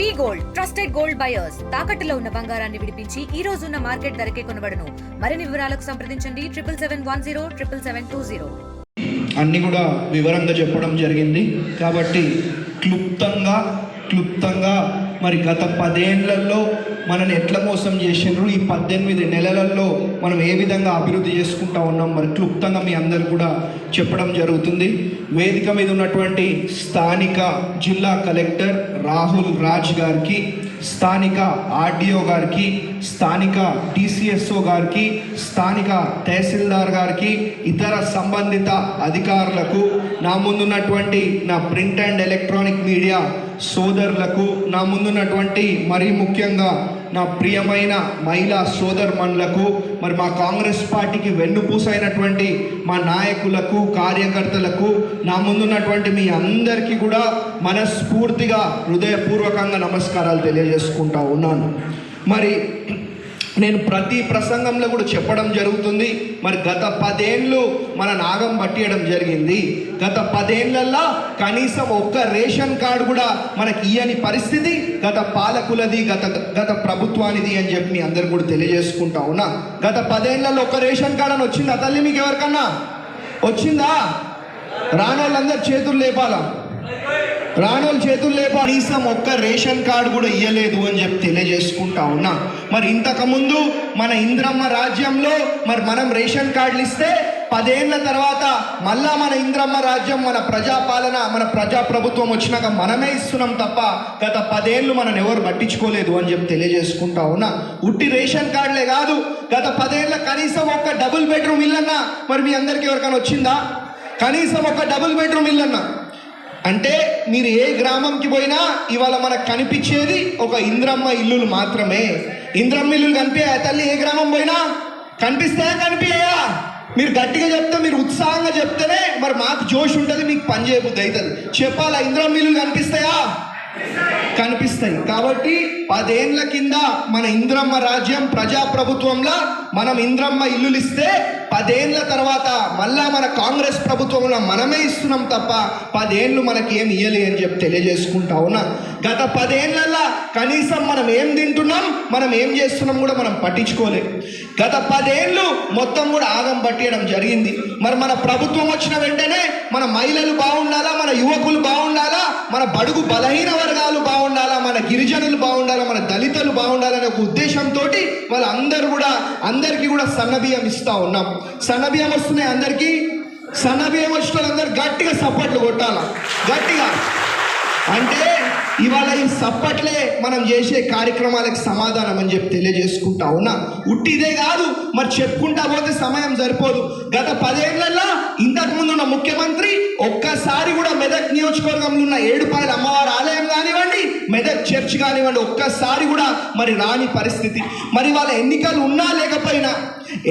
We gold trusted gold buyers. తాకట్టులో ఉన్న బంగారాన్ని విడిపించి ఈ రోజు ఉన్న మార్కెట్ ధరకే కొనబడను. మరిన్ని వివరాలకు సంప్రదించండి. Triple seven one zero triple seven two zero. అన్ని కూడా వివరంగా చెప్పడం జరిగింది. కాబట్టి క్లుప్తంగా క్లుప్తంగా. మరి గత పదేళ్ళలో మనని ఎట్లా మోసం చేసిండ్రు? ఈ పద్దెనిమిది నెలలలో మనం ఏ విధంగా అభివృద్ధి చేసుకుంటా ఉన్నాం? మరి క్లుప్తంగా మీ అందరు కూడా చెప్పడం జరుగుతుంది. వేదిక మీద ఉన్నటువంటి స్థానిక జిల్లా కలెక్టర్ రాహుల్ రాజ్ గారికి స్థానిక ఆర్డీఓ గారికి స్థానిక టీసీఎస్ఓ గారికి స్థానిక తహసీల్దార్ గారికి ఇతర సంబంధిత అధికారులకు నా ముందున్నటువంటి నా ప్రింట్ అండ్ ఎలక్ట్రానిక్ మీడియా సోదరులకు నా ముందున్నటువంటి మరీ ముఖ్యంగా నా ప్రియమైన మహిళా సోదర్మణులకు మరి మా కాంగ్రెస్ పార్టీకి వెన్నుపూస అయినటువంటి మా నాయకులకు కార్యకర్తలకు నా ముందున్నటువంటి మీ అందరికీ కూడా మనస్ఫూర్తిగా హృదయపూర్వకంగా నమస్కారాలు తెలియజేసుకుంటా ఉన్నాను. మరి నేను ప్రతి ప్రసంగంలో కూడా చెప్పడం జరుగుతుంది. మరి గత పదేళ్ళు మన నాగం పట్టియడం జరిగింది. గత పదేళ్ళలో కనీసం ఒక్క రేషన్ కార్డు కూడా మనకి ఇయ్యని పరిస్థితి గత పాలకులది గత గత ప్రభుత్వానిది అని చెప్పి మీ అందరు కూడా తెలియజేసుకుంటా ఉన్నా. గత పదేళ్ళలో ఒక్క రేషన్ కార్డు అని వచ్చిందా తల్లి మీకు ఎవరికన్నా? వచ్చిందా? రానోళ్ళందరూ చేతులు లేపాలా? రాణోల చేతులు లేప కనీసం ఒక్క రేషన్ కార్డు కూడా ఇయ్యలేదు అని చెప్పి తెలియజేసుకుంటా ఉన్నా. మరి ఇంతకుముందు మన ఇంద్రమ్మ రాజ్యంలో మరి మనం రేషన్ కార్డులు ఇస్తే పదేళ్ళ తర్వాత మళ్ళా మన ఇంద్రమ్మ రాజ్యం మన ప్రజాపాలన మన ప్రజాప్రభుత్వం వచ్చినాక మనమే ఇస్తున్నాం తప్ప గత పదేళ్ళు మనం ఎవరు పట్టించుకోలేదు అని చెప్పి తెలియజేసుకుంటా ఉన్నా. ఉట్టి రేషన్ కార్డులే కాదు గత పదేళ్ళ కనీసం ఒక్క డబుల్ బెడ్రూమ్ ఇల్లన్నా. మరి మీ అందరికీ ఎవరికైనా వచ్చిందా? కనీసం ఒక డబుల్ బెడ్రూమ్ ఇల్లన్నా. అంటే మీరు ఏ గ్రామంకి పోయినా ఇవాళ మనకు కనిపించేది ఒక ఇంద్రమ్మ ఇల్లులు మాత్రమే. ఇంద్రమ్మ ఇల్లులు కనిపించా తల్లి? ఏ గ్రామం పోయినా? కనిపిస్తాయా? కనిపించాయా? మీరు గట్టిగా చెప్తే మీరు ఉత్సాహంగా చెప్తేనే మరి మాకు జోష్ ఉంటుంది మీకు పని చేయబుద్ధి అవుతుంది. చెప్పాలా? ఇంద్రమ్మ ఇల్లులు కనిపిస్తాయా? కనిపిస్తాయి. కాబట్టి పదేళ్ళ కింద మన ఇంద్రమ్మ రాజ్యం ప్రజాప్రభుత్వంలో మనం ఇంద్రమ్మ ఇల్లులు ఇస్తే పదేళ్ళ తర్వాత మళ్ళా మన కాంగ్రెస్ ప్రభుత్వంలో మనమే ఇస్తున్నాం తప్ప పదేళ్ళు మనకి ఏం ఇయ్యలే అని చెప్పి తెలియజేసుకుంటా ఉన్నా. గత పదేళ్ళలో కనీసం మనం ఏం తింటున్నాం మనం ఏం చేస్తున్నాం కూడా మనం పట్టించుకోలేదు. గత పదేళ్ళు మొత్తం కూడా ఆగం పట్టియడం జరిగింది. మరి మన ప్రభుత్వం వచ్చిన వెంటనే మన మహిళలు బాగుండాలా మన యువకులు బాగుండాలా మన బడుగు బలహీన వర్గాలు బాగుండాలా మన గిరిజనులు బాగుండాలా మన దళితులు బాగుండాలనే ఒక ఉద్దేశంతో వాళ్ళందరూ కూడా అందరికీ కూడా సన్నబియ్యం ఇస్తూ ఉన్నాం. సన్నబియ్యం వస్తున్నాయి అందరికీ. సన్నబియ్యం వచ్చిన వాళ్ళందరూ గట్టిగా సపోర్ట్లు కొట్టాలా? గట్టిగా. అంటే ఇవాళ ఈ సప్పట్లే మనం చేసే కార్యక్రమాలకు సమాధానం అని చెప్పి తెలియజేసుకుంటా ఉన్నా. ఉట్టిదే కాదు మరి చెప్పుకుంటా పోతే సమయం సరిపోదు. గత పదేళ్ళలో ఇంతకు ముందు ఉన్న ముఖ్యమంత్రి ఒక్కసారి కూడా మెదక్ నియోజకవర్గంలో ఉన్న ఏడుపాయల అమ్మవారి ఆలయం కానివ్వండి మెదక్ చర్చ్ కానివ్వండి ఒక్కసారి కూడా మరి రాని పరిస్థితి. మరి వాళ్ళ ఎన్నికలు ఉన్నా లేకపోయినా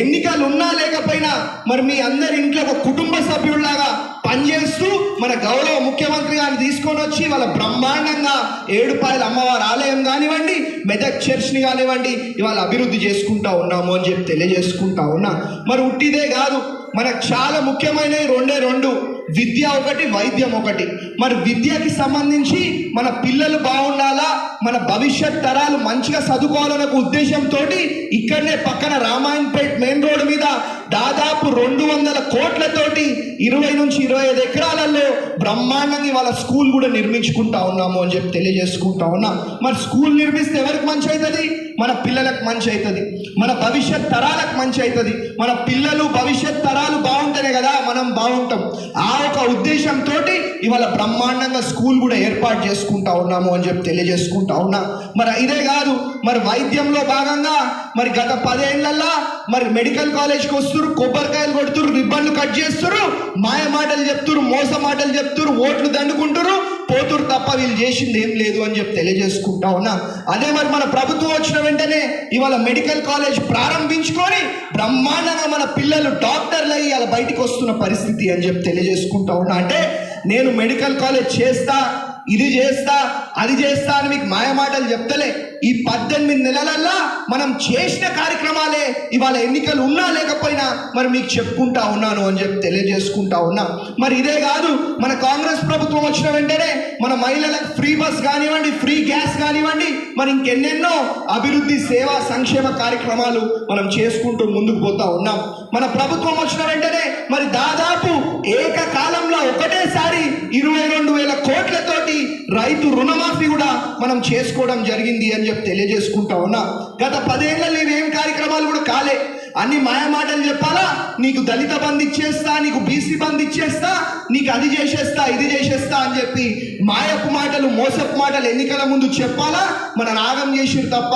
ఎన్నికలు ఉన్నా లేకపోయినా మరి మీ అందరి ఇంట్లో ఒక కుటుంబ సభ్యుల్లాగా పనిచేస్తూ మన గౌరవ ముఖ్యమంత్రి గారిని తీసుకొని వచ్చి వాళ్ళ బ్రహ్మాండంగా ఏడుపాయల అమ్మవారి ఆలయం కానివ్వండి మెదక్ చర్చ్ని కానివ్వండి ఇవాళ అభివృద్ధి చేసుకుంటా ఉన్నాము అని చెప్పి తెలియజేసుకుంటా ఉన్నా. మరి ఉట్టిదే కాదు మనకు చాలా ముఖ్యమైనవి రెండే రెండు. విద్య ఒకటి వైద్యం ఒకటి. మరి విద్యకి సంబంధించి మన పిల్లలు బాగుండాలా మన భవిష్యత్ తరాలు మంచిగా చదువుకోవాలనే ఉద్దేశంతో ఇక్కడనే పక్కన రామాయణపేట్ మెయిన్ రోడ్ మీద దాదాపు రెండు వందల కోట్లతోటి ఇరవై నుంచి ఇరవై ఐదు ఎకరాలలో బ్రహ్మాండంగా వాళ్ళ స్కూల్ కూడా నిర్మించుకుంటా ఉన్నాము అని చెప్పి తెలియజేసుకుంటా ఉన్నాం. మరి స్కూల్ నిర్మిస్తే ఎవరికి మంచి అవుతుంది? మన పిల్లలకు మంచి అవుతుంది. మన భవిష్యత్ తరాలకు మంచి అవుతుంది. మన పిల్లలు భవిష్యత్ తరాలు బాగుంటేనే కదా మనం బాగుంటాం. ఆ ఒక ఉద్దేశంతో ఇవాళ బ్రహ్మాండంగా స్కూల్ కూడా ఏర్పాటు చేసుకుంటా ఉన్నాము అని చెప్పి తెలియజేసుకుంటా ఉన్నా. మరి ఇదే కాదు మరి వైద్యంలో భాగంగా మరి గత పదేళ్ళలో మరి మెడికల్ కాలేజ్కి వస్తున్నారు కొబ్బరికాయలు కొడుతురు రిబ్బన్లు కట్ చేస్తురు మాయ మాటలు చెప్తురు మోస మాటలు చెప్తురు ఓట్లు దండుకుంటారు పోతురు తప్ప వీళ్ళు చేసింది ఏం లేదు అని చెప్పి తెలియజేసుకుంటా ఉన్నా. అదే మరి మన ప్రభుత్వం వచ్చిన వెంటనే ఇవాళ మెడికల్ కాలేజ్ ప్రారంభించుకొని బ్రహ్మాండంగా మన పిల్లలు డాక్టర్లు అయ్యి అలా బయటికి వస్తున్న పరిస్థితి అని చెప్పి తెలియజేసుకుంటా ఉన్నా. అంటే నేను మెడికల్ కాలేజ్ చేస్తా ఇది చేస్తా అది చేస్తా అని మీకు మాయమాటలు చెప్తలే. ఈ పద్దెనిమిది నెలలల్లా మనం చేసిన కార్యక్రమాలే ఇవాళ ఎన్నికలు ఉన్నా లేకపోయినా మరి మీకు చెప్పుకుంటా ఉన్నాను అని చెప్పి తెలియజేసుకుంటా ఉన్నా. మరి ఇదే కాదు మన కాంగ్రెస్ ప్రభుత్వం వచ్చిన వెంటనే మన మహిళలకు ఫ్రీ బస్ కానివ్వండి ఫ్రీ గ్యాస్ కానివ్వండి మరి ఇంకెన్నెన్నో అభివృద్ధి సేవా సంక్షేమ కార్యక్రమాలు మనం చేసుకుంటూ ముందుకు పోతా ఉన్నాం. మన ప్రభుత్వం వచ్చిన వెంటనే మరి దాదాపు ఏకకాలంలో ఒకటేసారి ఇరవై రెండు వేల కోట్లతోటి రైతు రుణమాఫీ కూడా మనం చేసుకోవడం జరిగింది అని చెప్పి తెలియజేసుకుంటా ఉన్నా. గత పదేళ్ళలో నీవేం కార్యక్రమాలు కూడా కాలే. అన్ని మాయమాటలు చెప్పాలా? నీకు దళిత బంద్ ఇచ్చేస్తా నీకు బీసీ బంద్ ఇచ్చేస్తా నీకు అది చేసేస్తా ఇది చేసేస్తా అని చెప్పి మాయపు మాటలు మోసపు మాటలు ఎన్నికల ముందు చెప్పాలా? మన నాగం చేసిరు తప్ప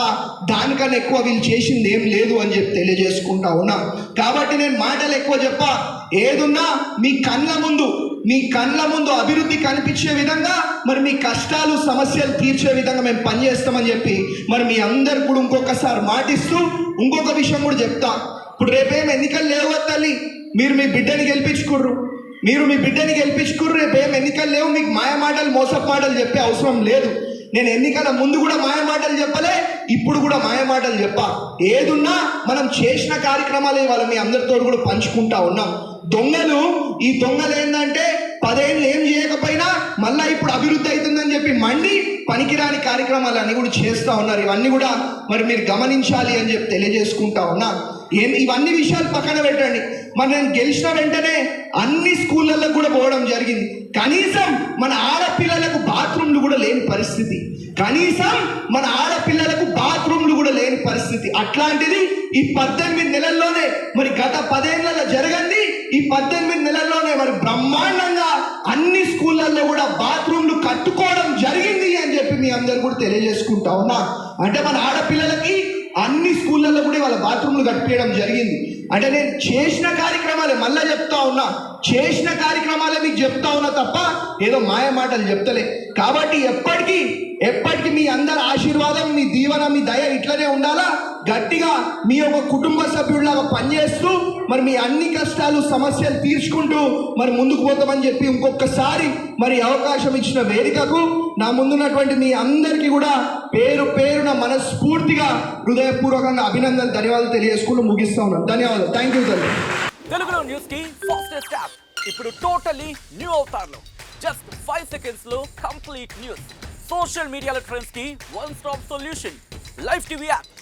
దానికన్నా ఎక్కువ వీళ్ళు చేసింది ఏం లేదు అని చెప్పి తెలియజేసుకుంటా ఉన్నా. కాబట్టి నేను మాటలు ఎక్కువ చెప్పా. ఏదున్నా మీ కళ్ళ ముందు మీ కళ్ళ ముందు అభివృద్ధి కనిపించే విధంగా మరి మీ కష్టాలు సమస్యలు తీర్చే విధంగా మేము పనిచేస్తామని చెప్పి మరి మీ అందరు కూడా ఇంకొకసారి మాటిస్తూ ఇంకొక విషయం కూడా చెప్తా. ఇప్పుడు రేపేం ఎన్నికలు లేవు తల్లి? మీరు మీ బిడ్డని గెలిపించుకుర్రు. మీరు మీ బిడ్డని గెలిపించుకుర్రు రేపేం ఎన్నికలు లేవు మీకు మాయ మాటలు మోసపు మాటలు చెప్పే అవసరం లేదు. నేను ఎన్నికల ముందు కూడా మాయ మాటలు చెప్పలే ఇప్పుడు కూడా మాయ మాటలు చెప్పా. ఏదున్నా మనం చేసిన కార్యక్రమాలు ఇవాళ మీ అందరితో కూడా పంచుకుంటా ఉన్నాం. దొంగలు ఈ దొంగలు ఏంటంటే పదేళ్ళు ఏం చేయకపోయినా మళ్ళీ ఇప్పుడు అభివృద్ధి అవుతుందని చెప్పి మండి పనికిరాని కార్యక్రమాలు అన్నీ కూడా చేస్తూ ఉన్నారు. ఇవన్నీ కూడా మరి మీరు గమనించాలి అని చెప్పి తెలియజేసుకుంటా ఉన్నా. ఏం ఇవన్నీ విషయాలు పక్కన పెట్టండి. మరి నేను గెలిచిన వెంటనే అన్ని స్కూళ్ళల్లో కూడా పోవడం జరిగింది. కనీసం మన ఆడపిల్లలకు బాత్రూమ్లు కూడా లేని పరిస్థితి. కనీసం మన ఆడపిల్ల పరిస్థితి అట్లాంటిది ఈ పద్దెనిమిది నెలల్లోనే మరి గత పదేళ్ళలో జరగండి ఈ పద్దెనిమిది నెలల్లోనే మరి బ్రహ్మాండంగా అన్ని స్కూళ్ళల్లో కూడా బాత్రూమ్లు కట్టుకోవడం జరిగింది అని చెప్పి మీ అందరు కూడా తెలియజేసుకుంటా ఉన్నా. అంటే మన ఆడపిల్లలకి అన్ని స్కూళ్ళల్లో కూడా వాళ్ళ బాత్రూమ్లు కట్టించడం జరిగింది. అంటే నేను చేసిన కార్యక్రమాలే మళ్ళా చెప్తా ఉన్నా. చేసిన కార్యక్రమాలే మీకు చెప్తా ఉన్నా తప్ప ఏదో మాయ మాటలు చెప్తలే. కాబట్టి ఎప్పటికీ ఎప్పటికీ మీ అందరి ఆశీర్వాదం మీ దీవన మీ దయ ఇట్లనే ఉండాలా? గట్టిగా మీ యొక్క కుటుంబ సభ్యుడిలాగా పనిచేస్తూ మరి మీ అన్ని కష్టాలు సమస్యలు తీర్చుకుంటూ మరి ముందుకు పోతామని చెప్పి ఇంకొకసారి మరి అవకాశం ఇచ్చిన వేదికకు నా ముందున్నటువంటి మీ అందరికీ కూడా పేరు పేరున మనస్ఫూర్తిగా హృదయపూర్వకంగా అభినందన ధన్యవాదాలు తెలియజేసుకుంటూ ముగిస్తా ఉన్నాను. ధన్యవాదాలు. థ్యాంక్ యూ తండ్రి తెలుగులో న్యూస్కి ఫాస్టెస్ట్ యాప్ ఇప్పుడు టోటలీ న్యూ అవుతారు జస్ట్ ఫైవ్ సెకండ్స్లో కంప్లీట్ న్యూస్ సోషల్ మీడియాలో ట్రెండ్స్కి one stop solution live TV app